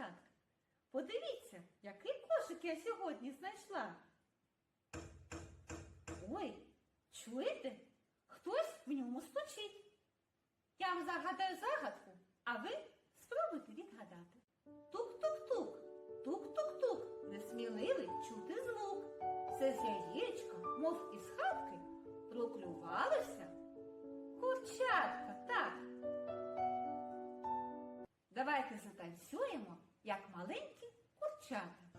дівчатка. Подивіться, який кошик я сьогодні знайшла. Ой, чуєте? Хтось в ньому стучить. Я вам загадаю загадку, а ви спробуйте відгадати. Тук-тук-тук, тук-тук-тук, несміливий чути звук. Все з яєчка, мов із хатки, проклювалося. Курчатка, так. Давайте затанцюємо, як маленькі курчата.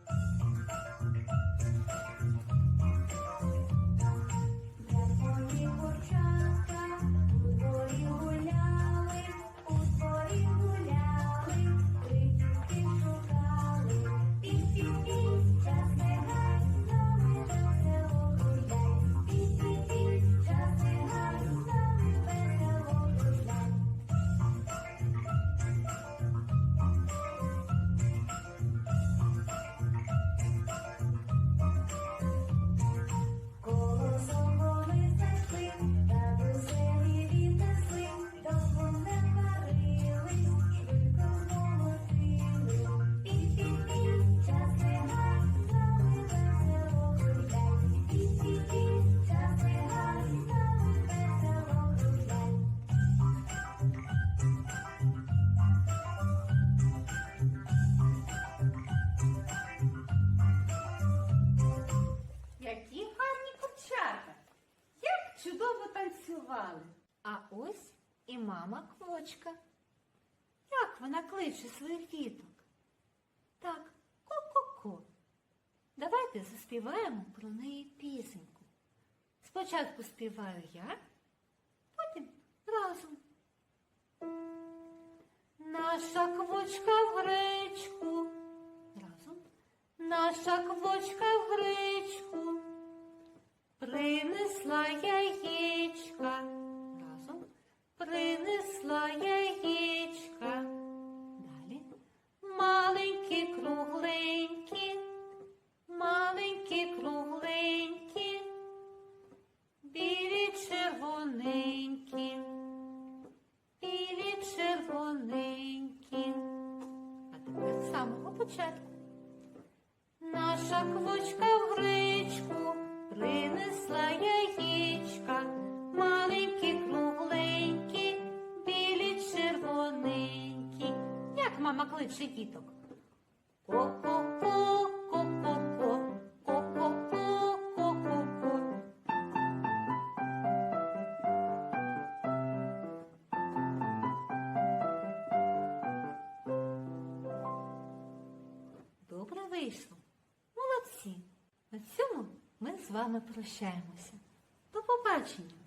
Танцювали! А ось і мама квочка. Як вона кличе своїх діток? Так, ко-ко-ко. Давайте заспіваємо про неї пісеньку. Спочатку співаю я, потім разом. Наша квочка в гречку. Разом. Наша квочка в гречку. Принесла яєчка. Початку. Наша квочка в гречку принесла яєчка, маленькі, кругленькі, білі, червоненькі. Як мама кличе діток? Ко-ко-ко, вийшло. Молодці. На цьому ми з вами прощаємося. До побачення.